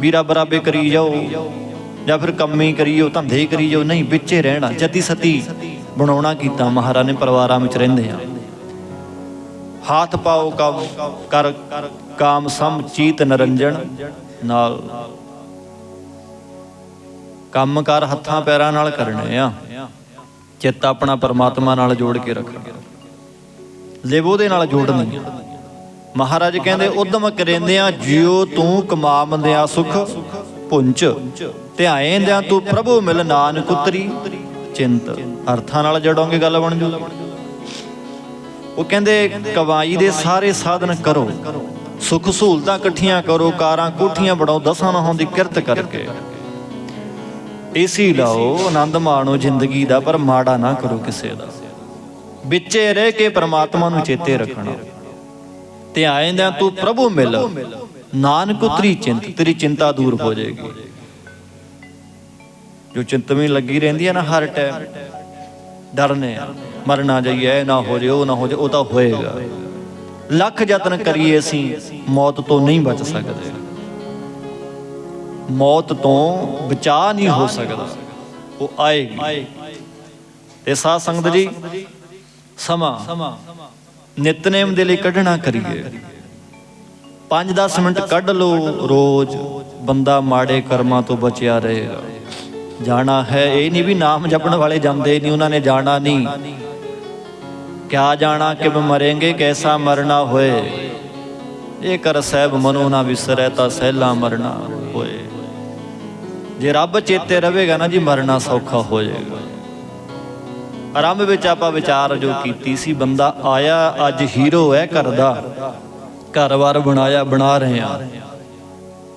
ਵੀ ਰੱਬ ਰਾਬੇ ਕਰੀ ਜਾਓ, ਜਾਂ ਫਿਰ ਕੰਮੇ ਕਰੀ ਜਾਓ, ਧੰਦੇ ਕਰੀ ਜਾਓ, ਨਹੀਂ, ਵਿੱਚੇ ਰਹਿਣਾ, ਜਤੀ ਸਤੀ ਬਣਾਉਣਾ ਕੀਤਾ ਮਹਾਰਾਜ ਨੇ, ਪਰਿਵਾਰਾਂ ਵਿੱਚ ਰਹਿੰਦੇ ਆ। ਹਾਥ ਪਾਓ ਕੰਮ, ਕਰ, ਕਾਮ ਸਮ, ਚੀਤ ਨਰੰਜਨ ਨਾਲ। ਕੰਮ ਕਰ, ਹੱਥਾਂ ਪੈਰਾਂ ਨਾਲ ਕਰਨੇ ਆ। ਚਿੱਤ ਆਪਣਾ ਪਰਮਾਤਮਾ ਨਾਲ ਜੋੜ ਕੇ ਰੱਖਣਾ। ਲਿਵ ਦੇ ਨਾਲ ਜੋੜਨੀ ਮਹਾਰਾਜ ਕਹਿੰਦੇ ਉਦਮ ਕਰੇਂਦਿਆਂ ਜਿਉ ਤੂੰ ਕਮਾਵੰਦਿਆਂ ਸੁਖ ਪੁੰਚ ਧਿਆਏਂਦਿਆਂ ਤੂੰ ਪ੍ਰਭੂ ਮਿਲ ਨਾਨਕ ਉਤਰੀ। ਚਿੰਤ। ਅਰਥਾਂ ਨਾਲ ਜੜੋਂਗੇ ਗੱਲ ਬਣ ਜੂ। ਉਹ ਕਹਿੰਦੇ ਕਮਾਈ ਦੇ ਸਾਰੇ ਸਾਧਨ ਕਰੋ। ਸੁਖ ਸਹੂਲਤਾਂ ਇਕੱਠੀਆਂ ਕਰੋ। ਕਾਰਾਂ ਕੋਠੀਆਂ ਬਣਾਓ ਦਸਾਂ ਨਹਾਂ ਦੀ ਕਿਰਤ ਕਰਕੇ। ਏਸੀ ਲਾਓ ਆਨੰਦ ਮਾਣੋ ਜ਼ਿੰਦਗੀ ਦਾ ਪਰ ਮਾੜਾ ਨਾ ਕਰੋ ਕਿਸੇ ਦਾ। ਵਿੱਚੇ ਰਹਿ ਕੇ ਪ੍ਰਮਾਤਮਾ ਨੂੰ ਚੇਤੇ ਰੱਖਣਾ। ਤੇ ਆਇਂਦਿਆਂ ਤੂੰ ਪ੍ਰਭੂ ਮਿਲ। ਨਾਨਕ ਉਤਰੀ ਚਿੰਤ, ਤੇਰੀ ਚਿੰਤਾ ਦੂਰ ਹੋ ਜਾਏਗੀ। ਜੋ ਚਿੰਤਵੀਂ ਲੱਗੀ ਰਹਿੰਦੀ ਹੈ ਨਾ ਹਰ ਟਾਈਮ, ਡਰਨੇ ਮਰ ਨਾ ਜਾਈਏ ਨਾ ਹੋ ਜੇ ਉਹ ਨਾ ਹੋ ਜੇ ਉਹ ਤਾਂ ਹੋਏਗਾ। ਲੱਖ ਯਤਨ ਕਰੀਏ ਅਸੀਂ, ਮੌਤ ਤੋਂ ਨਹੀਂ ਬਚ ਸਕਦੇ। ਮੌਤ ਤੋਂ ਬਚਾ ਨਹੀਂ ਹੋ ਸਕਦਾ। ਉਹ ਆਏਗੀ। ਤੇ ਸਾਧ ਸੰਗਤ ਜੀ, ਸਮਾਂ। ਨਿਤਨੇਮ ਦੇ ਲਈ ਕੱਢਣਾ ਕਰੀਏ। 5-10 ਮਿੰਟ ਕੱਢ ਲਓ, ਰੋਜ਼ ਬੰਦਾ ਮਾੜੇ ਕਰਮਾਂ ਤੋਂ ਬਚਿਆ ਰਹੇਗਾ। ਜਾਣਾ ਹੈ ਇਹ ਨਹੀਂ ਵੀ ਨਾਮ ਜਪਣ ਵਾਲੇ ਜਾਂਦੇ ਨਹੀਂ, ਉਹਨਾਂ ਨੇ ਜਾਣਾ ਨਹੀਂ। ਕਿਆ ਜਾਣਾ ਕਿ ਮਰेंगे ਕੈਸਾ ਮਰਨਾ ਹੋਏ। ਇਹ ਕਰ ਸਹਿਬ ਮਨੋ ਨਾ ਵਿਸਰੈ ਤਾਂ ਸਹਿਲਾ ਮਰਨਾ ਹੋਏ। ਜੇ ਰੱਬ ਚੇਤੇ ਰਹੇਗਾ ਨਾ ਜੀ, ਮਰਨਾ ਸੌਖਾ ਹੋ ਜਾਏਗਾ ਆਰੰਭ ਵਿੱਚ ਆਪਾਂ ਵਿਚਾਰ ਜੋ ਕੀਤੀ ਸੀ, ਬੰਦਾ ਆਇਆ, ਅੱਜ ਹੀਰੋ ਹੈ ਘਰ ਦਾ। ਘਰ ਵਾਰ ਬਣਾਇਆ, ਬਣਾ ਰਹੇ ਆ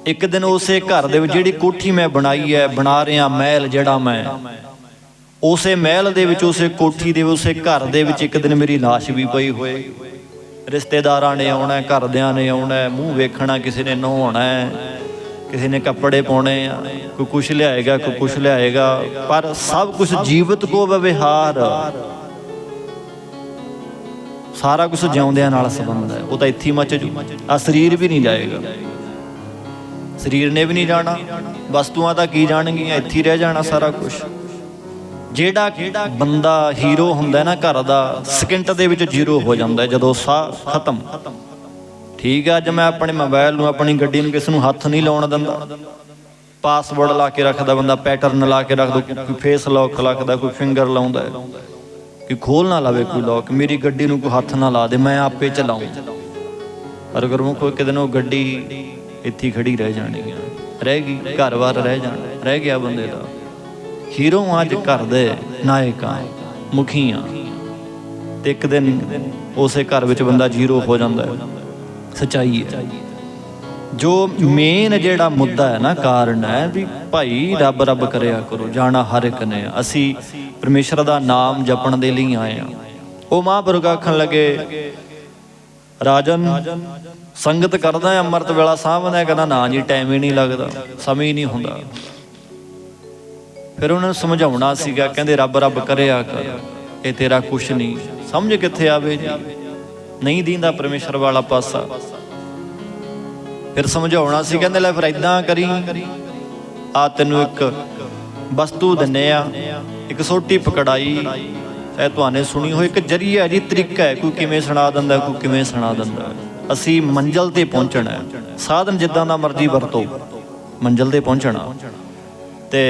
ਇੱਕ ਦਿਨ ਉਸੇ ਘਰ ਦੇ ਵਿੱਚ ਜਿਹੜੀ ਕੋਠੀ ਮੈਂ ਬਣਾਈ ਹੈ, ਬਣਾ ਰਿਹਾ ਮਹਿਲ ਜਿਹੜਾ ਮੈਂ। ਉਸੇ ਮਹਿਲ ਦੇ ਵਿੱਚ, ਉਸੇ ਕੋਠੀ ਦੇ, ਉਸੇ ਘਰ ਦੇ ਵਿੱਚ ਇੱਕ ਦਿਨ ਮੇਰੀ লাশ ਵੀ ਪਈ ਹੋਏ ਰਿਸ਼ਤੇਦਾਰਾਂ ਨੇ ਆਉਣਾ, ਘਰਦਿਆਂ ਨੇ ਆਉਣਾ, ਮੂੰਹ ਵੇਖਣਾ, ਕਿਸੇ ਨੇ ਨਹਾਉਣਾ ਕਿਸੇ ਨੇ ਕੱਪੜੇ ਪਾਉਣੇ ਆ, ਕੋਈ ਕੁਛ ਲਿਆਏਗਾ, ਕੋਈ ਕੁਛ ਲਿਆਏਗਾ, ਪਰ ਸਭ ਕੁਝ ਜੀਵਤ ਕੋ ਵਿਵਹਾਰ। ਸਾਰਾ ਕੁਝ ਜਿਉਂਦਿਆਂ ਨਾਲ ਸੰਬੰਧ ਹੈ। ਉਹ ਤਾਂ ਇੱਥੇ ਹੀ ਮੱਚ ਜੂ। ਆ ਸਰੀਰ ਵੀ ਨਹੀਂ ਜਾਏਗਾ। ਸਰੀਰ ਨੇ ਵੀ ਨਹੀਂ ਜਾਣਾ। ਵਸਤੂਆਂ ਤਾਂ ਕੀ ਜਾਣਗੀਆਂ? ਇੱਥੇ ਹੀ ਰਹਿ ਜਾਣਾ ਸਾਰਾ ਕੁਝ ਜਿਹੜਾ ਬੰਦਾ ਹੀਰੋ ਹੁੰਦਾ ਨਾ ਘਰ ਦਾ, ਸਕਿੰਟ ਦੇ ਵਿੱਚ ਜ਼ੀਰੋ ਹੋ ਜਾਂਦਾ ਜਦੋਂ ਸਾਹ ਖਤਮ ਠੀਕ ਆ, ਅੱਜ ਮੈਂ ਆਪਣੇ ਮੋਬਾਈਲ ਨੂੰ, ਆਪਣੀ ਗੱਡੀ ਨੂੰ ਕਿਸੇ ਨੂੰ ਹੱਥ ਨਹੀਂ ਲਾਉਣ ਦਿੰਦਾ। ਪਾਸਵਰਡ ਲਾ ਕੇ ਰੱਖਦਾ ਬੰਦਾ ਪੈਟਰਨ ਲਾ ਕੇ ਰੱਖਦਾ, ਕੋਈ ਫੇਸ ਲੌਕ ਰੱਖਦਾ ਕੋਈ ਫਿੰਗਰ ਲਾਉਂਦਾ ਹੈ। ਕਿ ਖੋਲ ਨਾ ਲਾਵੇ, ਕੋਈ ਲੌਕ ਮੇਰੀ ਗੱਡੀ ਨੂੰ ਕੋਈ ਹੱਥ ਨਾ ਲਾ ਦੇ, ਮੈਂ ਆਪੇ ਚਲਾਉਂ ਪਰ ਅਗਰ ਉਹ ਕੋਈ ਕਿਤੇ ਉਹ ਗੱਡੀ ਇੱਥੇ ਹੀ ਖੜੀ ਰਹਿ ਜਾਣੀ ਰਹਿ ਗਈ ਘਰ-ਬਾਰ ਰਹਿ ਜਾਣਾ। ਰਹਿ ਗਿਆ ਬੰਦੇ ਦਾ। ਹੀਰੋ ਅੱਜ ਘਰ ਦੇ ਨਾਇਕਾਂ ਮੁਖੀਆਂ ਤੇ ਇੱਕ ਦਿਨ ਉਸੇ ਘਰ ਵਿੱਚ ਬੰਦਾ ਜ਼ੀਰੋ ਹੋ ਜਾਂਦਾ ਹੈ। ਸਚਾਈ ਹੈ। ਜੋ ਮੇਨ ਜਿਹੜਾ ਮੁੱਦਾ ਹੈ ਨਾ, ਕਾਰਨ ਹੈ ਵੀ ਭਾਈ ਰੱਬ ਰੱਬ ਕਰਿਆ ਕਰੋ, ਜਾਣਾ ਹਰ ਇੱਕ ਨੇ। ਅਸੀਂ ਪਰਮੇਸ਼ਰ ਦਾ ਨਾਮ ਜਪਣ ਦੇ ਲਈ ਆਏ ਆ ਉਹ ਮਹਾਂਪੁਰਖ ਆਖਣ ਲੱਗੇ, ਰਾਜਨ, ਸੰਗਤ ਕਰਦਾ ਅੰਮ੍ਰਿਤ ਵੇਲਾ ਸਾਹਮਣੇ ਕਹਿੰਦਾ, ਨਾ ਜੀ ਟਾਈਮ ਹੀ ਨਹੀਂ ਲੱਗਦਾ, ਸਮੇਂ ਹੀ ਨਹੀਂ ਹੁੰਦਾ। ਫਿਰ ਉਹਨਾਂ ਨੂੰ ਸਮਝਾਉਣਾ ਸੀਗਾ, ਕਹਿੰਦੇ, ਰੱਬ ਰੱਬ ਕਰਿਆ ਕਰ, ਇਹ ਤੇਰਾ ਕੁਛ ਨਹੀਂ। ਸਮਝ ਕਿੱਥੇ ਆਵੇ ਜੀ? ਨਹੀਂ ਦੀਂਦਾ ਪਰਮੇਸ਼ਰ ਵਾਲਾ ਪਾਸਾ। ਫਿਰ ਸਮਝਾਉਣਾ ਸੀ, ਕਹਿੰਦੇ ਲੈ ਫਿਰ ਇਦਾਂ ਕਰੀ। ਆ ਤੈਨੂੰ ਇੱਕ ਵਸਤੂ ਦਿੰਨੇ ਆ, ਇੱਕ ਛੋਟੀ ਪਕੜਾਈ। ਇਹ ਤੁਹਾਨੇ ਸੁਣੀ ਹੋਈ ਇੱਕ ਜਰੀਆ ਜੀ ਤਰੀਕਾ ਹੈ, ਕੋਈ ਕਿਵੇਂ ਸੁਣਾ ਦਿੰਦਾ, ਕੋਈ ਕਿਵੇਂ ਸੁਣਾ ਦਿੰਦਾ। ਅਸੀਂ ਮੰਜ਼ਲ ਤੇ ਪਹੁੰਚਣਾ ਹੈ। ਸਾਧਨ ਜਿੱਦਾਂ ਦਾ ਮਰਜ਼ੀ ਵਰਤੋ, ਮੰਜ਼ਲ ਤੇ ਪਹੁੰਚਣਾ। ਤੇ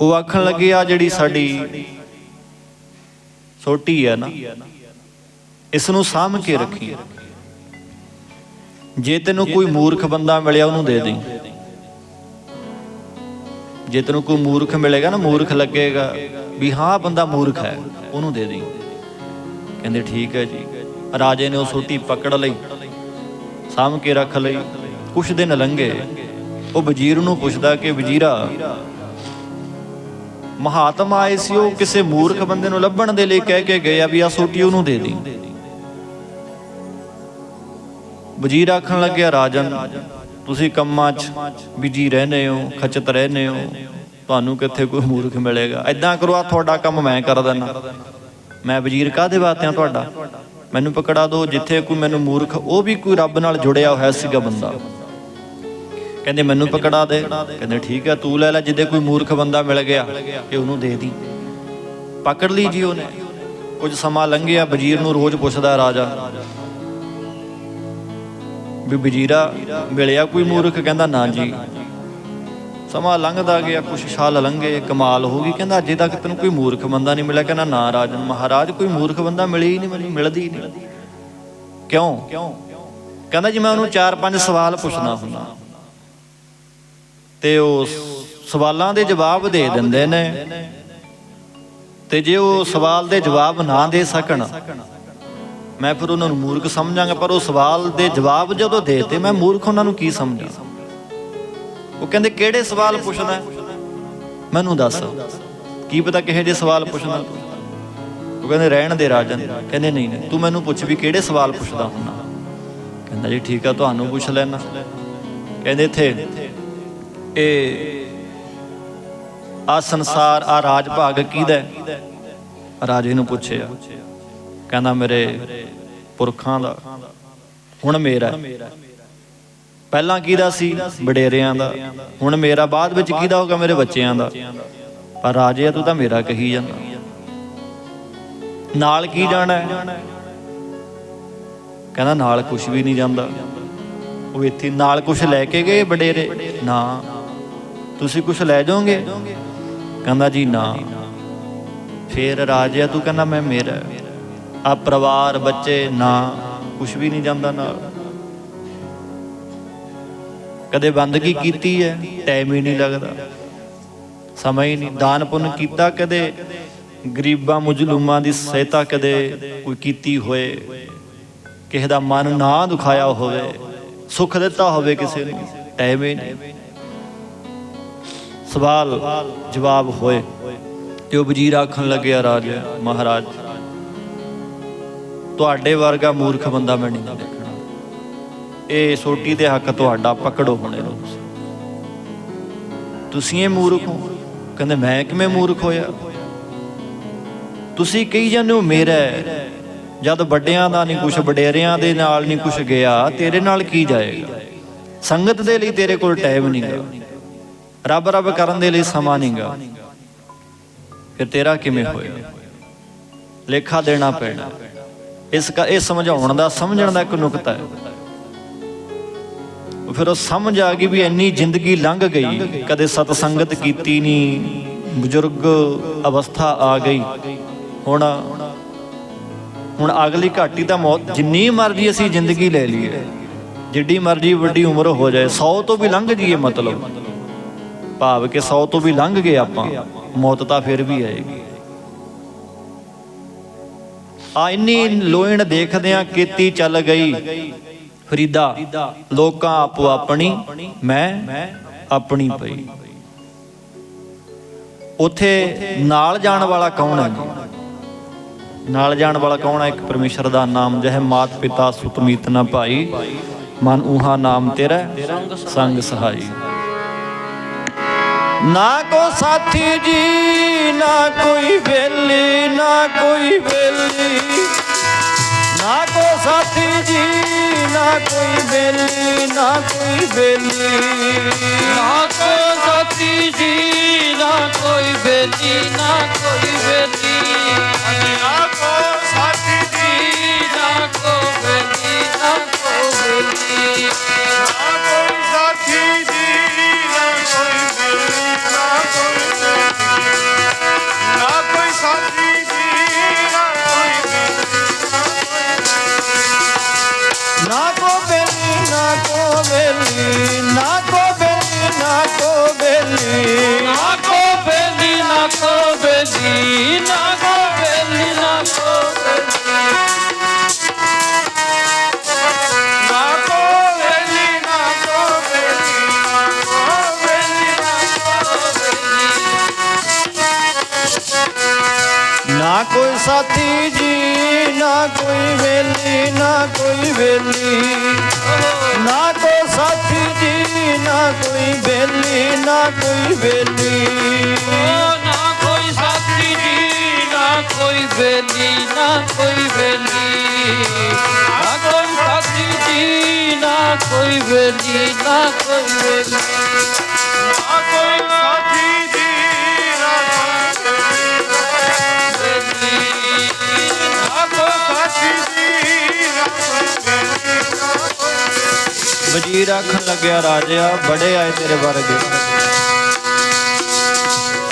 ਉਹ ਆਖਣ ਲੱਗੇ, ਆ ਜਿਹੜੀ ਸਾਡੀ ਸੋਟੀ ਹੈ ਨਾ ਇਸ ਨੂੰ ਸਾਂਭ ਕੇ ਰੱਖੀ। ਜੇ ਤੈਨੂੰ ਕੋਈ ਮੂਰਖ ਬੰਦਾ ਮਿਲਿਆ, ਉਹਨੂੰ ਦੇ ਦੇ ਜੇ ਤੈਨੂੰ ਕੋਈ ਮੂਰਖ ਮਿਲੇਗਾ ਨਾ, ਮੂਰਖ ਲੱਗੇਗਾ ਵੀ ਹਾਂ, ਬੰਦਾ ਮੂਰਖ ਹੈ, ਉਹਨੂੰ ਦੇ ਦੇ ਕਹਿੰਦੇ ਠੀਕ ਹੈ ਜੀ। ਰਾਜੇ ਨੇ ਉਹ ਸੋਟੀ ਪਕੜ ਲਈ, ਸਾਂਭ ਕੇ ਰੱਖ ਲਈ, ਕੁਛ ਦਿਨ ਲੰਘੇ। ਉਹ ਵਜ਼ੀਰ ਨੂੰ ਪੁੱਛਦਾ ਕਿ, ਵਜ਼ੀਰਾ, ਮਹਾਤਮਾ ਆਏ ਸੀ, ਉਹ ਕਿਸੇ ਮੂਰਖ ਬੰਦੇ ਨੂੰ ਲੱਭਣ ਦੇ ਲਈ ਕਹਿ ਕੇ ਗਏ ਆ ਵੀ ਆ ਸੋਟੀ ਉਹਨੂੰ ਦੇ ਦੇ ਵਜ਼ੀਰ ਆਖਣ ਲੱਗਿਆ, ਰਾਜਨ, ਤੁਸੀਂ ਕੰਮਾਂ 'ਚ ਬਿਜ਼ੀ ਰਹਿੰਦੇ ਹੋ, ਖਚਤ ਰਹਿੰਦੇ ਹੋ, ਤੁਹਾਨੂੰ ਕਿੱਥੇ ਕੋਈ ਮੂਰਖ ਮਿਲੇਗਾ? ਐਦਾਂ ਕਰੋ ਆ ਤੁਹਾਡਾ ਕੰਮ ਮੈਂ ਕਰ ਦਿੰਦਾ। ਮੈਂ ਵਜ਼ੀਰ ਕਾਹਦੇ ਵਾਸਤੇ ਤੁਹਾਡਾ? ਮੈਨੂੰ ਪਕੜਾ ਦਿਓ, ਜਿੱਥੇ ਕੋਈ ਮੈਨੂੰ ਮੂਰਖ, ਉਹ ਵੀ ਕੋਈ ਰੱਬ ਨਾਲ ਜੁੜਿਆ ਹੋਇਆ ਸੀਗਾ ਬੰਦਾ। ਕਹਿੰਦੇ, ਮੈਨੂੰ ਪਕੜਾ ਦੇ। ਕਹਿੰਦੇ, ਠੀਕ ਹੈ ਤੂੰ ਲੈ ਲੈ, ਜਿੱਦੇ ਕੋਈ ਮੂਰਖ ਬੰਦਾ ਮਿਲ ਗਿਆ ਇਹ ਉਹਨੂੰ ਦੇ ਦੀ। ਪਕੜ ਲਈ ਜੀ ਉਹਨੇ। ਕੁਝ ਸਮਾਂ ਲੰਘਿਆ, ਵਜ਼ੀਰ ਨੂੰ ਰੋਜ਼ ਪੁੱਛਦਾ, ਰਾਜਾ ਵੀ ਵਜ਼ੀਰਾ ਮਿਲਿਆ ਕੋਈ ਮੂਰਖ, ਕਹਿੰਦਾ ਨਾ ਜੀ। ਸਮਾਂ ਲੰਘਦਾ ਗਿਆ, ਕੁਛ ਸਾਲ ਲੰਘੇ, ਕਮਾਲ ਹੋ ਗਈ। ਕਹਿੰਦਾ ਅਜੇ ਤੱਕ ਤੈਨੂੰ ਕੋਈ ਮੂਰਖ ਬੰਦਾ ਨਹੀਂ ਮਿਲਿਆ। ਕਹਿੰਦਾ ਨਾ ਰਾਜਨ ਮਹਾਰਾਜ, ਕੋਈ ਮੂਰਖ ਬੰਦਾ ਮਿਲੀ ਹੀ ਨਹੀਂ, ਮਿਲਦੀ ਨਹੀਂ। ਕਿਉਂ? ਕਹਿੰਦਾ ਜੀ ਮੈਂ ਉਹਨੂੰ ਚਾਰ ਪੰਜ ਸਵਾਲ ਪੁੱਛਣਾ ਹੁੰਦਾ। ਤੇ ਉਹ ਸਵਾਲਾਂ ਦੇ ਜਵਾਬ ਦੇ ਦਿੰਦੇ ਨੇ। ਤੇ ਜੇ ਉਹ ਸਵਾਲ ਦੇ ਜਵਾਬ ਨਾ ਦੇ ਸਕਣ ਮੈਂ ਫਿਰ ਉਹਨਾਂ ਨੂੰ ਮੂਰਖ ਸਮਝਾਂਗਾ, ਪਰ ਉਹ ਸਵਾਲ ਦੇ ਜਵਾਬ ਜਦੋਂ ਦੇਤੇ, ਮੈਂ ਮੂਰਖ ਉਹਨਾਂ ਨੂੰ ਕੀ ਸਮਝਾਂ? ਉਹ ਕਹਿੰਦੇ, ਕਿਹੜੇ ਸਵਾਲ ਪੁੱਛਦਾ? ਮੈਨੂੰ ਦੱਸ। ਕੀ ਪਤਾ ਕਿਹੜੇ ਜਿਹੇ ਸਵਾਲ ਪੁੱਛਣਾ ਉਹ ਕਹਿੰਦੇ, ਰਹਿਣ ਦੇ ਰਾਜਨ। ਕਹਿੰਦੇ, ਨਹੀਂ ਨਹੀਂ, ਤੂੰ ਮੈਨੂੰ ਪੁੱਛ ਵੀ ਕਿਹੜੇ ਸਵਾਲ ਪੁੱਛਦਾ ਹੁੰਨਾ ਕਹਿੰਦਾ, ਜੀ, ਠੀਕ ਆ, ਤੁਹਾਨੂੰ ਪੁੱਛ ਲੈਣਾ ਕਹਿੰਦੇ, ਇੱਥੇ, ਇਹ ਆ ਸੰਸਾਰ ਆ ਰਾਜ ਭਾਗ ਕਿਹਦਾ ਰਾਜੇ ਨੂੰ ਪੁੱਛਿਆ। ਕਹਿੰਦਾ ਮੇਰੇ ਪੁਰਖਾਂ ਦਾ, ਹੁਣ ਮੇਰਾ ਪਹਿਲਾਂ ਕਿਹਦਾ ਸੀ? ਵਡੇਰਿਆਂ ਦਾ। ਹੁਣ ਮੇਰਾ, ਬਾਅਦ ਵਿੱਚ ਕਿਹਦਾ ਹੋਗਾ ਮੇਰੇ ਬੱਚਿਆਂ ਦਾ। ਪਰ ਰਾਜੇ ਤੂੰ ਤਾਂ ਮੇਰਾ ਕਹੀ ਜਾਂਦਾ। ਨਾਲ ਕੀ ਜਾਣਾ ਕਹਿੰਦਾ ਨਾਲ ਕੁਝ ਵੀ ਨਹੀਂ ਜਾਂਦਾ। ਉਹ ਇੱਥੇ ਨਾਲ ਕੁਝ ਲੈ ਕੇ ਗਏ ਵਡੇਰੇ। ਨਾ। ਤੁਸੀਂ ਕੁਝ ਲੈ ਜਾਓਗੇ? ਕਹਿੰਦਾ ਜੀ ਨਾ। ਫੇਰ ਰਾਜੇ ਤੂੰ ਕਹਿੰਦਾ ਮੈਂ ਮੇਰਾ ਆ ਪਰਿਵਾਰ, ਬੱਚੇ, ਨਾ ਕੁਝ ਵੀ ਨਹੀਂ ਜਾਂਦਾ ਨਾਲ। ਕਦੇ ਬੰਦਗੀ ਕੀਤੀ ਹੈ? ਟਾਈਮ ਹੀ ਨਹੀਂ ਲੱਗਦਾ। ਸਮਾਂ ਹੀ ਨਹੀਂ। ਦਾਨ ਪੁੰਨ ਕੀਤਾ ਕਦੇ? ਗਰੀਬਾਂ, ਮੁਜਲੂਮਾਂ ਦੀ ਸਹਾਇਤਾ ਕਦੇ ਕੋਈ ਕੀਤੀ ਹੋਏ? ਕਿਸੇ ਦਾ ਮਨ ਨਾ ਦੁਖਾਇਆ ਹੋਵੇ, ਸੁੱਖ ਦਿੱਤਾ ਹੋਵੇ ਕਿਸੇ ਨੂੰ? ਟਾਈਮ ਹੀ ਨਹੀਂ। ਸਵਾਲ, ਜਵਾਬ ਹੋਏ। ਤੇ ਉਹ ਵਜ਼ੀਰ ਆਖਣ ਲੱਗਿਆ, ਰਾਜ, ਮਹਾਰਾਜ ਤੁਹਾਡੇ ਵਰਗਾ ਮੂਰਖ ਬੰਦਾ ਮੈਂ ਨਹੀਂ ਦੇਖਣਾ। ਇਹ ਸੋਟੀ ਦੇ ਹੱਕ ਤੁਹਾਡਾ, ਪਕੜੋ ਹੁਣੇ ਨੂੰ ਤੁਸੀਂ ਇਹ ਮੂਰਖ ਹੋ? ਕਹਿੰਦੇ, ਮੈਂ ਕਿਵੇਂ ਮੂਰਖ ਹੋਇਆ? ਤੁਸੀਂ ਕਹੀ ਜਾਂਦੇ ਹੋ, ਮੇਰਾ ਜਦ ਵੱਡਿਆਂ ਦਾ ਨਹੀਂ ਕੁਛ ਵਡੇਰਿਆਂ ਦੇ ਨਾਲ ਨਹੀਂ ਕੁਛ ਗਿਆ, ਤੇਰੇ ਨਾਲ ਕੀ ਜਾਏਗਾ? ਸੰਗਤ ਦੇ ਲਈ ਤੇਰੇ ਕੋਲ ਟਾਈਮ ਨਹੀਂਗਾ। ਰੱਬ ਰੱਬ ਕਰਨ ਦੇ ਲਈ ਸਮਾਂ ਨਹੀਂਗਾ। ਫਿਰ ਤੇਰਾ ਕਿਵੇਂ ਹੋਇਆ? ਲੇਖਾ ਦੇਣਾ ਪੈਣਾ। ਇਸ ਕਾ, ਇਹ ਸਮਝਾਉਣ ਦਾ, ਸਮਝਣ ਦਾ ਇੱਕ ਨੁਕਤਾ ਹੈ। ਫਿਰ ਉਹ ਸਮਝ ਆ ਗਈ ਵੀ ਇੰਨੀ ਜ਼ਿੰਦਗੀ ਲੰਘ ਗਈ, ਕਦੇ ਸਤ ਸੰਗਤ ਕੀਤੀ ਨਹੀਂ, ਬਜ਼ੁਰਗ ਅਵਸਥਾ ਆ ਗਈ। ਹੁਣ ਹੁਣ ਅਗਲੀ ਘਾਟੀ ਤਾਂ ਮੌਤ, ਜਿੰਨੀ ਮਰਜ਼ੀ ਅਸੀਂ ਜ਼ਿੰਦਗੀ ਲੈ ਲਈਏ, ਜਿੱਡੀ ਮਰਜ਼ੀ ਵੱਡੀ ਉਮਰ ਹੋ ਜਾਏ 100 ਤੋਂ ਵੀ ਲੰਘ ਜੀਏ ਮਤਲਬ। ਭਾਵ ਕਿ 100 ਤੋਂ ਵੀ ਲੰਘ ਗਏ ਆਪਾਂ, ਮੌਤ ਤਾਂ ਫਿਰ ਵੀ ਆਏਗੀ। ਆ ਇੰਨੀ ਲੋਇਣ ਦੇਖਦਿਆਂ ਕੀਤੀ ਚੱਲ ਗਈ। ਫਰੀਦਾ ਲੋਕਾਂ ਆਪੋ ਆਪਣੀ ਮੈਂ ਆਪਣੀ ਪਈ। ਉਥੇ ਨਾਲ ਜਾਣ ਵਾਲਾ ਕੌਣ ਹੈ? ਨਾਲ ਜਾਣ ਵਾਲਾ ਕੌਣ ਹੈ? ਇੱਕ ਪਰਮੇਸ਼ਰ ਦਾ ਨਾਮ ਜਹ ਮਾਤ ਪਿਤਾ ਸੁਤ ਮੀਤ ਨਾ ਭਾਈ। ਮਨ ਉਹਾ ਨਾਮ ਤੇਰਾ ਸੰਗ ਸਹਾਈ। ਨਾ ਕੋ ਸਾਥੀ ਜੀ ਨਾ ਕੋਈ ਵੇਲੀ ਨਾ ਕੋਈ ਵੇਲੀ। ਨਾ ਕੋ ਸਾਥੀ ਜੀ ਨਾ ਕੋਈ ਵੇਲੀ ਨਾ ਕੋਈ ਵੇਲੀ। ਨਾ ਕੋ ਸਾਥੀ ਜੀ ਨਾ ਕੋਈ ਬੇਲੀ ਨਾ ਕੋਈ ਬੇਲੀ ਨਾ ਕੋ ਸਾਥੀ ਜੀ ਨਾ ਕੋ ਬੇਲੀ ਨਾ ਕੋ ਬੇਲੀ ਵੇਲੀ ਨਾ ਕੋ ਵੇਲੀ ਨਾ না কোই সাথী জি না কোই বেলি না কোই বেলি না কো সাথী জি না কোই বেলি না কোই বেলি না কোই সাথী জি না কোই বেলি না কোই বেলি না কোই সাথী জি না কোই বেলি না কোই বেলি না কোই সাথী ਵਜ਼ੀਰ ਆਖਣ ਲੱਗਿਆ ਰਾਜਿਆ, ਬੜੇ ਆਏ ਤੇਰੇ ਵਰਗੇ।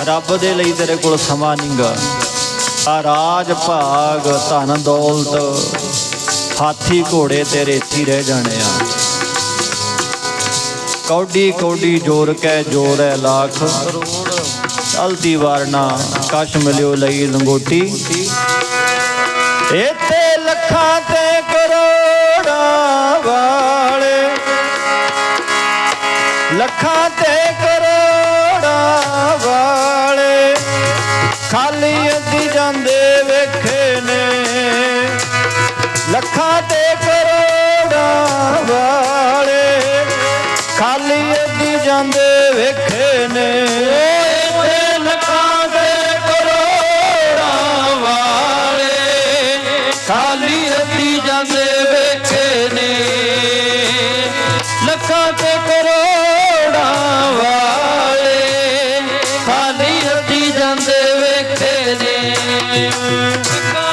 ਰੱਬ ਦੇ ਲਈ ਤੇਰੇ ਕੋਲ ਸਮਾਂ ਨਹੀਂਗਾ ਆ ਰਾਜ ਭਾਗ ਧਨ ਦੌਲਤ, ਹਾਥੀ ਘੋੜੇ ਤੇਰੇ ਇੱਥੇ ਰਹਿ ਜਾਣੇ ਆ ਕੌਡੀ ਕੌਡੀ ਜੋਰ ਕੈ ਜੋਰ ਹੈ ਲੱਖ। ਚਲਤੀ ਵਾਰਨਾ ਕਸ਼ ਮਿਲਿਓ ਲਈ ਲੰਗੋਟੀ। ਇੱਥੇ ਲੱਖਾਂ ਲੱਖਾਂ ਤੇ ਕਰੋੜਾਂ ਵਾਲੇ ਖਾਲੀ ਅੱਧੀ ਜਾਂਦੇ ਵੇਖੇ ਨੇ। ਲੱਖਾਂ ਤੇ ਕਰੋੜਾਂ ਵਾਲੇ ਖਾਲੀ ਅੱਧੀ ਜਾਂਦੇ ਵੇਖੇ ਨੇ। ਲੱਖਾਂ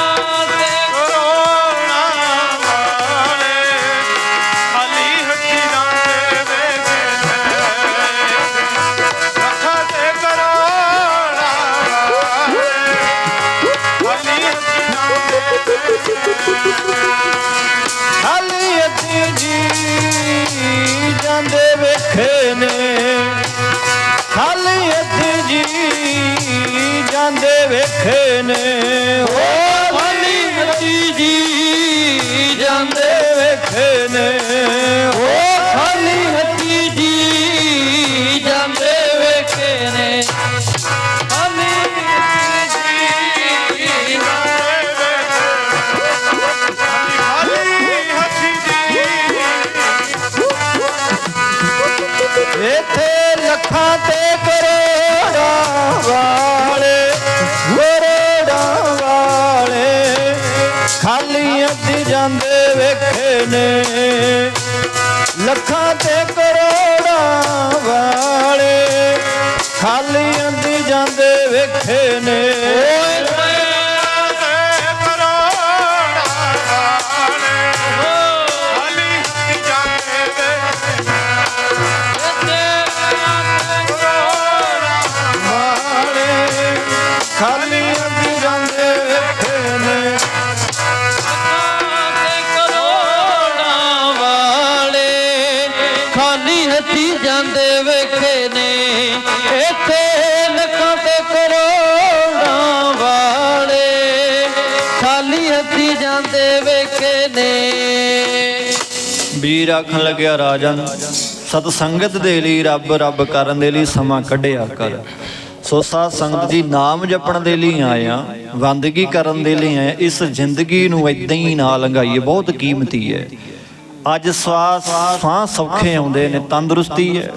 ਵੇਖੇ ਨੇ। ਓ ਖਾਲੀ ਅੱਧੀ ਜੀ ਜਾਂਦੇ ਵੇਖੇ ਨੇ। ਓ ਜਾਂਦੇ ਨੇ। ਵੀਰ ਆਖਣ ਲੱਗਿਆ, ਰਾਜਨ, ਸਤ ਸੰਗਤ ਦੇ ਲਈ ਰੱਬ ਰੱਬ ਕਰਨ ਦੇ ਲਈ ਸਮਾਂ ਕੱਢਿਆ ਕਰ। ਸੋ ਸਾਧ ਸੰਗਤ ਜੀ ਨਾਮ ਜਪਣ ਦੇ ਲਈ ਆਇਆ ਬੰਦਗੀ ਕਰਨ ਦੇ ਲਈ ਆਇਆ ਇਸ ਜ਼ਿੰਦਗੀ ਨੂੰ ਇਦਾਂ ਹੀ ਨਾ ਲੰਘਾਈਏ, ਬਹੁਤ ਕੀਮਤੀ ਹੈ। ਅੱਜ ਸਵਾਸ ਸਾਹ ਸੌਖੇ ਆਉਂਦੇ ਨੇ, ਤੰਦਰੁਸਤੀ ਹੈ।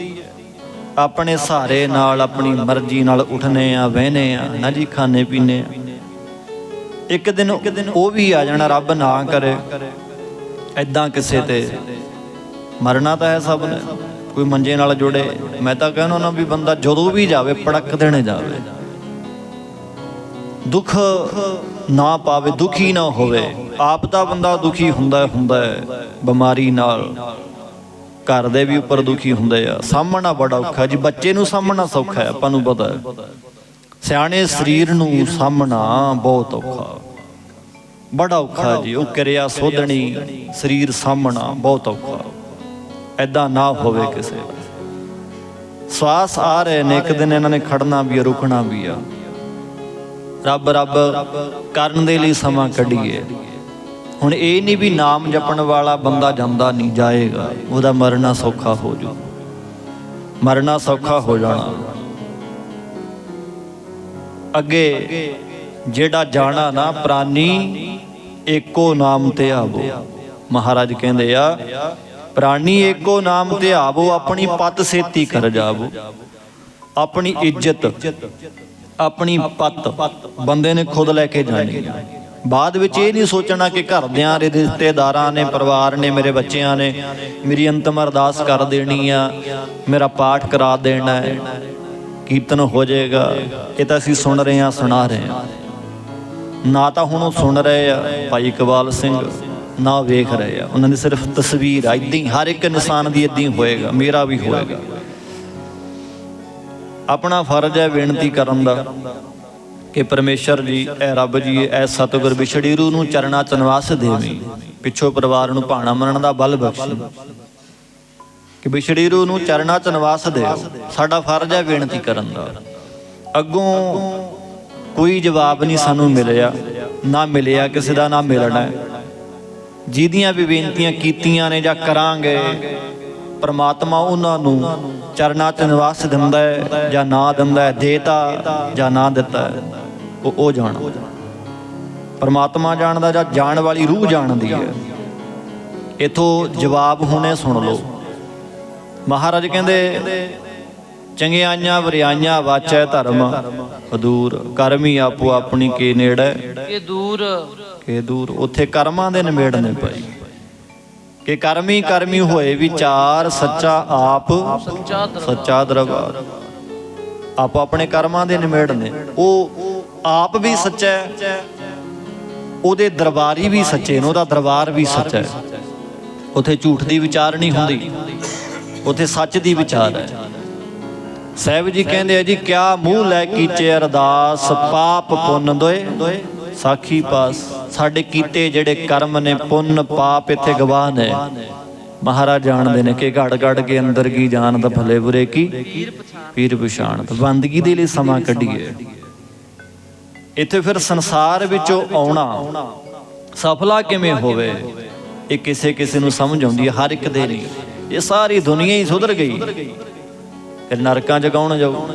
ਆਪਣੇ ਸਹਾਰੇ ਨਾਲ, ਆਪਣੀ ਮਰਜ਼ੀ ਨਾਲ ਉੱਠਨੇ ਆ ਬਹਿਨੇ ਆ, ਨਾ ਜੀ ਖਾਣੇ ਪੀਣੇ ਆ। ਇੱਕ ਦਿਨ ਉਹ ਵੀ ਆ ਜਾਣਾ, ਰੱਬ ਨਾ ਕਰੇ। ਐਦਾਂ ਕਿਸੇ ਤੇ। ਮਰਨਾ ਤਾਂ ਹੈ ਸਭ ਨੇ। ਕੋਈ ਮੰਜੇ ਨਾਲ ਜੁੜੇ। ਮੈਂ ਤਾਂ ਕਹਿੰਦਾ ਨਾ ਵੀ ਬੰਦਾ ਜਦੋਂ ਵੀ ਜਾਵੇ, ਪੜਕ ਦੇਣੇ ਜਾਵੇ। ਦੁੱਖ ਨਾ ਪਾਵੇ, ਦੁਖੀ ਨਾ ਹੋਵੇ। ਆਪ ਦਾ ਬੰਦਾ ਦੁਖੀ ਹੁੰਦਾ ਹੁੰਦਾ ਹੈ, ਬਿਮਾਰੀ ਨਾਲ। ਘਰ ਦੇ ਵੀ ਉੱਪਰ ਦੁਖੀ ਹੁੰਦੇ ਆ। ਸਾਹਮਣਾ ਬੜਾ ਔਖਾ ਜੀ। ਬੱਚੇ ਨੂੰ ਸਾਹਮਣਾ ਸੌਖਾ ਹੈ, ਆਪਾਂ ਨੂੰ ਪਤਾ ਹੈ। ਸਿਆਣੇ ਸਰੀਰ ਨੂੰ ਸਾਹਮਣਾ ਬਹੁਤ ਔਖਾ। ਬੜਾ ਔਖਾ ਜੀ ਉਹ ਕਿਰਿਆ ਸੋਧਣੀ ਸਰੀਰ ਸਾਹਮਣਾ ਬਹੁਤ ਔਖਾ। ਐਦਾਂ ਨਾ ਹੋਵੇ। ਕਿਸੇ। ਸਵਾਸ ਆ ਰਹੇ ਨੇ ਇੱਕ ਦਿਨ ਇਹਨਾਂ ਨੇ ਖੜਨਾ ਵੀ ਆ ਰੁਕਣਾ ਵੀ ਆ। ਰੱਬ ਰੱਬ ਕਰਨ ਦੇ ਲਈ ਸਮਾਂ ਕੱਢੀਏ। ਹੁਣ ਇਹ ਨਹੀਂ ਵੀ ਨਾਮ ਜਪਣ ਵਾਲਾ ਬੰਦਾ ਜਾਂਦਾ ਨਹੀਂ ਜਾਏਗਾ। ਉਹਦਾ ਮਰਨਾ ਸੌਖਾ ਹੋ ਜੂ। ਮਰਨਾ ਸੌਖਾ ਹੋ ਜਾਣਾ। ਅੱਗੇ ਜਿਹੜਾ ਜਾਣਾ ਨਾ ਪ੍ਰਾਨੀ ਏਕੋ ਨਾਮ ਤੇ ਆਵੋ। ਮਹਾਰਾਜ ਕਹਿੰਦੇ ਆ, ਪ੍ਰਾਨੀ ਏਕੋ ਨਾਮ ਤੇ ਆਵੋ, ਆਪਣੀ ਪਤ ਸੇਤੀ ਕਰ ਜਾਵੋ। ਆਪਣੀ ਇੱਜ਼ਤ, ਆਪਣੀ ਪਤ ਬੰਦੇ ਨੇ ਖੁਦ ਲੈ ਕੇ ਜਾਣੀ। ਬਾਅਦ ਵਿੱਚ ਇਹ ਨਹੀਂ ਸੋਚਣਾ ਕਿ ਘਰਦਿਆਂ ਦੇ ਰਿਸ਼ਤੇਦਾਰਾਂ ਨੇ, ਪਰਿਵਾਰ ਨੇ, ਮੇਰੇ ਬੱਚਿਆਂ ਨੇ ਮੇਰੀ ਅੰਤਮ ਅਰਦਾਸ ਕਰ ਦੇਣੀ ਆ, ਮੇਰਾ ਪਾਠ ਕਰਾ ਦੇਣਾ ਹੈ। ਕੀਰਤਨ ਹੋ ਜਾਏਗਾ, ਇਹ ਤਾਂ ਅਸੀਂ ਸੁਣ ਰਹੇ ਹਾਂ, ਸੁਣਾ ਰਹੇ ਹਾਂ। ਨਾ ਤਾਂ ਹੁਣ ਉਹ ਸੁਣ ਰਹੇ ਆ, ਭਾਈ ਇਕਬਾਲ ਸਿੰਘ, ਨਾ ਵੇਖ ਰਹੇ ਆ। ਉਹਨਾਂ ਦੀ ਸਿਰਫ ਤਸਵੀਰ ਆ, ਇਦਾਂ ਹੀ ਹਰ ਇੱਕ ਇਨਸਾਨ ਦੀ ਇਦਾਂ ਹੋਏਗਾ, ਮੇਰਾ ਵੀ ਹੋਏਗਾ। ਆਪਣਾ ਫਰਜ਼ ਹੈ ਬੇਨਤੀ ਕਰਨ ਦਾ ਕਿ ਪਰਮੇਸ਼ਰ ਜੀ ਐ ਰੱਬ ਜੀ ਐ ਸਤਿਗੁਰ ਵਿਛੜੀ ਰੂਹ ਨੂੰ ਚਰਨਾ ਚਨਵਾਸ ਨਿਵਾਸ ਪਿੱਛੋਂ ਪਰਿਵਾਰ ਨੂੰ ਭਾਣਾ ਮੰਨਣ ਦਾ ਬਲ ਬਖਸ਼ੀ। ਕਿ ਵਿਛੜੀ ਰੂਹ ਨੂੰ ਚਰਣਾ ਚ ਨਿਵਾਸ ਦਿਓ। ਸਾਡਾ ਫਰਜ਼ ਹੈ ਬੇਨਤੀ ਕਰਨ ਦਾ। ਅੱਗੋਂ ਕੋਈ ਜਵਾਬ ਨਹੀਂ ਸਾਨੂੰ ਮਿਲਿਆ, ਨਾ ਮਿਲਿਆ ਕਿਸੇ ਦਾ, ਨਾ ਮਿਲਣਾ। ਜਿਹਦੀਆਂ ਵੀ ਬੇਨਤੀਆਂ ਕੀਤੀਆਂ ਨੇ ਜਾਂ ਕਰਾਂਗੇ, ਪਰਮਾਤਮਾ ਉਹਨਾਂ ਨੂੰ ਚਰਨਾਂ 'ਚ ਨਿਵਾਸ ਦਿੰਦਾ ਹੈ ਜਾਂ ਨਾ ਦਿੰਦਾ ਹੈ, ਦੇਤਾ ਜਾਂ ਨਾ ਦਿੱਤਾ ਉਹ ਉਹ ਜਾਣ ਪਰਮਾਤਮਾ ਜਾਣਦਾ ਜਾਂ ਜਾਣ ਵਾਲੀ ਰੂਹ ਜਾਣਦੀ ਹੈ। ਇਥੋਂ ਜਵਾਬ ਹੁਣੇ ਸੁਣ ਲਓ। ਮਹਾਰਾਜ ਕਹਿੰਦੇ ਚੰਗਿਆਈਆਂ ਵਰਿਆਈਆਂ ਵਾਚੈ ਧਰਮ ਹਦੂਰ ਕਰਮੀ ਆਪੋ ਆਪਣੀ ਕੇ ਨੇੜੇ। ਇਹ ਦੂਰ। ਕੇ ਦੂਰ। ਉੱਥੇ ਕਰਮਾਂ ਦੇ ਨਿਬੇੜ ਨੇ ਪਈ ਕਿ ਕਰਮੀ ਕਰਮੀ ਹੋਏ ਵਿਚਾਰ ਸੱਚਾ ਆਪ ਸੱਚਾ ਦਰਬਾਰ। ਆਪੋ ਆਪਣੇ ਕਰਮਾਂ ਦੇ ਨਿਬੇੜ ਨੇ। ਉਹ ਆਪ ਵੀ ਸੱਚਾ ਹੈ ਉਹਦੇ ਦਰਬਾਰੀ ਵੀ ਸੱਚੇ ਨੇ ਉਹਦਾ ਦਰਬਾਰ ਵੀ ਸੱਚਾ ਹੈ। ਉੱਥੇ ਝੂਠ ਦੀ ਵਿਚਾਰ ਨਹੀਂ ਹੁੰਦੀ। ਉੱਥੇ ਸੱਚ ਦੀ ਵਿਚਾਰ ਹੈ। ਸਾਹਿਬ ਜੀ ਕਹਿੰਦੇ ਆ ਜੀ, ਕਿਆ ਮੂੰਹ ਲੈ ਕੀਚੇ ਅਰਦਾਸ, ਪਾਪ ਪੁੰਨ ਦੋਏ। ਸਾਖੀ ਪਾਸ, ਸਾਡੇ ਕੀਤੇ ਜਿਹੜੇ ਕਰਮ ਨੇ ਪੁੰਨ, ਪਾਪ ਇੱਥੇ ਗਵਾਹ ਨੇ। ਮਹਾਰਾਜ ਜਾਣਦੇ ਨੇ ਕਿ ਘੜ ਘੜ ਕੇ ਅੰਦਰ ਕੀ ਜਾਣਦਾ ਭਲੇ ਬੁਰੇ ਕੀ? ਪੀਰ ਪਛਾਣ ਬੰਦਗੀ ਦੇ ਲਈ ਸਮਾਂ ਕੱਢੀਏ। ਇੱਥੇ ਫਿਰ ਸੰਸਾਰ ਵਿੱਚੋਂ ਆਉਣਾ, ਸਫਲਾ ਕਿਵੇਂ ਹੋਵੇ? ਇਹ ਕਿਸੇ ਕਿਸੇ ਨੂੰ ਸਮਝ ਆਉਂਦੀ ਹੈ, ਹਰ ਇੱਕ ਦੇ ਲਈ। ਇਹ ਸਾਰੀ ਦੁਨੀਆ ਹੀ ਸੁਧਰ ਗਈ। ਫਿਰ ਨਰਕਾਂ ਚ ਕੌਣ ਜਾਊ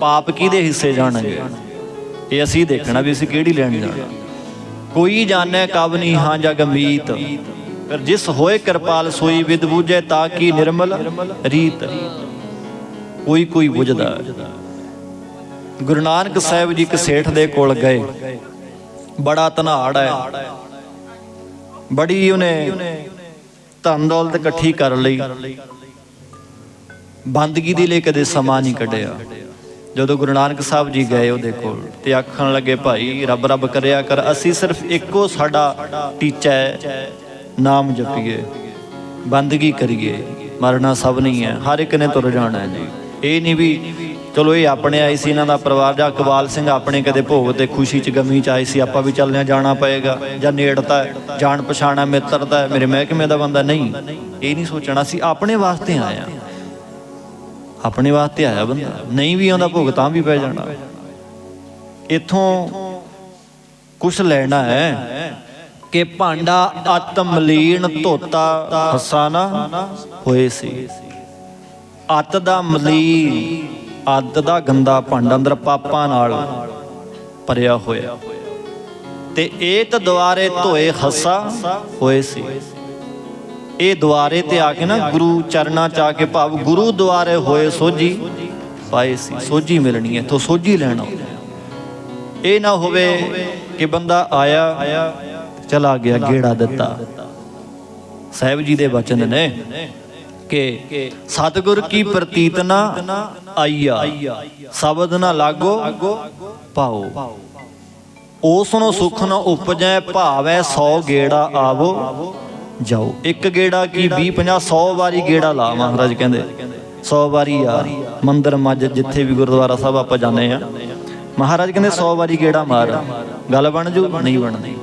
ਪਾਪ ਕਿਹਦੇ ਹਿੱਸੇ ਜਾਣਗੇ? ਇਹ ਅਸੀਂ ਦੇਖਣਾ ਵੀ ਅਸੀਂ ਕਿਹੜੀ ਲੈਣ ਜਾਣਾ। ਕੋਈ ਜਾਣੈ ਕਬ ਨਹੀਂ ਹਾਂ ਜਗ ਮੀਤ। ਫਿਰ ਜਿਸ ਹੋਏ ਕਿਰਪਾਲ ਸੋਈ ਵਿਦ ਬੂਝੈ ਤਾਂ ਕੀ ਨਿਰਮਲ ਰੀਤ। ਕੋਈ ਕੋਈ ਬੁਝਦਾ। ਗੁਰੂ ਨਾਨਕ ਸਾਹਿਬ ਜੀ ਇੱਕ ਸੇਠ ਦੇ ਕੋਲ ਗਏ। ਬੜਾ ਧਨਾੜ ਹੈ। ਬੜੀ ਉਹਨੇ ਧਨ ਦੌਲਤ ਇਕੱਠੀ ਕਰ ਲਈ ਬੰਦਗੀ ਦੇ ਲਈ ਕਦੇ ਸਮਾਂ ਨਹੀਂ ਕੱਢਿਆ। ਜਦੋਂ ਗੁਰੂ ਨਾਨਕ ਸਾਹਿਬ ਜੀ ਗਏ ਉਹਦੇ ਕੋਲ ਤੇ ਆਖਣ ਲੱਗੇ, ਭਾਈ, ਰੱਬ ਰੱਬ ਕਰਿਆ ਕਰ, ਅਸੀਂ ਸਿਰਫ ਇੱਕੋ ਸਾਡਾ ਟੀਚਾ ਹੈ, ਨਾਮ ਜਪੀਏ, ਬੰਦਗੀ ਕਰੀਏ, ਮਰਨਾ ਸਭ ਨਹੀਂ ਹੈ, ਹਰ ਇੱਕ ਨੇ ਤੁਰ ਜਾਣਾ ਜੀ। ਇਹ ਨਹੀਂ ਵੀ ਚਲੋ ਇਹ ਆਪਣੇ ਆਏ ਸੀ ਇਹਨਾਂ ਦਾ ਪਰਿਵਾਰ ਜਾਂ ਇਕਬਾਲ ਸਿੰਘ ਆਪਣੇ ਕਦੇ ਭੋਗ ਤੇ ਖੁਸ਼ੀ ਚ ਗਮੀ ਚ ਆਏ ਸੀ ਆਪਾਂ ਵੀ ਚੱਲਨੇ ਜਾਣਾ ਪਏਗਾ ਜਾਂ ਨੇੜਤਾ ਜਾਣ ਪਛਾਣਾ ਮਿੱਤਰਤਾ ਹੈ, ਮੇਰੇ ਮਹਿਕਮੇ ਦਾ ਬੰਦਾ ਨਹੀਂ ਇਹ ਨਹੀਂ ਸੋਚਣਾ ਸੀ ਆਪਣੇ ਵਾਸਤੇ ਆਇਆ ਆਪਣੇ ਵਾਸਤੇ ਆਇਆ ਬੰਦਾ ਨਹੀਂ ਵੀ ਆਉਂਦਾ ਭੋਗ ਤਾਂ ਵੀ ਪੈ ਜਾਣਾ। ਇਥੋਂ ਕੁਛ ਲੈਣਾ ਹੈ ਕਿ ਭਾਂਡਾ ਆਤਮ ਮਲੀਨ ਧੋਤਾ ਹਸਾਨਾ ਹੋਏ ਸੀ। ਅੱਤ ਦਾ ਮਲੀਨ ਅੱਤ ਦਾ ਗੰਦਾ ਭਾਂਡਾ ਅੰਦਰ ਪਾਪਾਂ ਨਾਲ ਭਰਿਆ ਹੋਇਆ। ਤੇ ਇਹ ਤਾਂ ਦੁਆਰੇ ਧੋਏ ਹੱਸਾ ਹੋਏ ਸੀ। ਇਹ ਦੁਆਰੇ ਤੇ ਆ ਕੇ ਨਾ ਗੁਰੂ ਚਰਨਾਂ ਚ ਆ ਕੇ ਭਾਵ ਗੁਰੂ ਦੁਆਰੇ ਹੋਏ ਸੋਝੀ ਪਾਏ ਸੀ। ਸੋਝੀ ਮਿਲਣੀ ਹੈ ਤੋਂ ਸੋਝੀ ਲੈਣਾ। ਇਹ ਨਾ ਹੋਵੇ ਕਿ ਬੰਦਾ ਆਇਆ, ਚਲਾ ਗਿਆ, ਗੇੜਾ ਦਿੱਤਾ। ਸਾਹਿਬ ਜੀ ਦੇ ਬਚਨ ਨੇ। ਕਿ ਸਤਿਗੁਰ ਕੀ ਪ੍ਰਤੀਤ ਨਾ ਆਈਆ। ਸ਼ਬਦ ਨਾ ਲਾਗੋ ਪਾਓ। ਉਸ ਨੂੰ ਸੁਖ ਨ ਉਪਜੈ ਭਾਵੈ 100 ਗੇੜਾ ਆਵੋ। ਜਾਓ। ਇੱਕ ਗੇੜਾ ਕੀ 20 50 100 ਵਾਰੀ ਗੇੜਾ ਲਾ ਮਹਾਰਾਜ ਕਹਿੰਦੇ। 100 ਵਾਰੀ ਆ। ਮੰਦਰ ਮੱਜ ਜਿੱਥੇ ਵੀ ਗੁਰਦੁਆਰਾ ਸਾਹਿਬ ਆਪਾਂ ਜਾਂਦੇ ਆ ਮਹਾਰਾਜ ਕਹਿੰਦੇ 100 ਵਾਰੀ ਗੇੜਾ ਮਾਰ। ਗੱਲ ਬਣ ਜੂ। ਨਹੀਂ ਬਣਦੀ।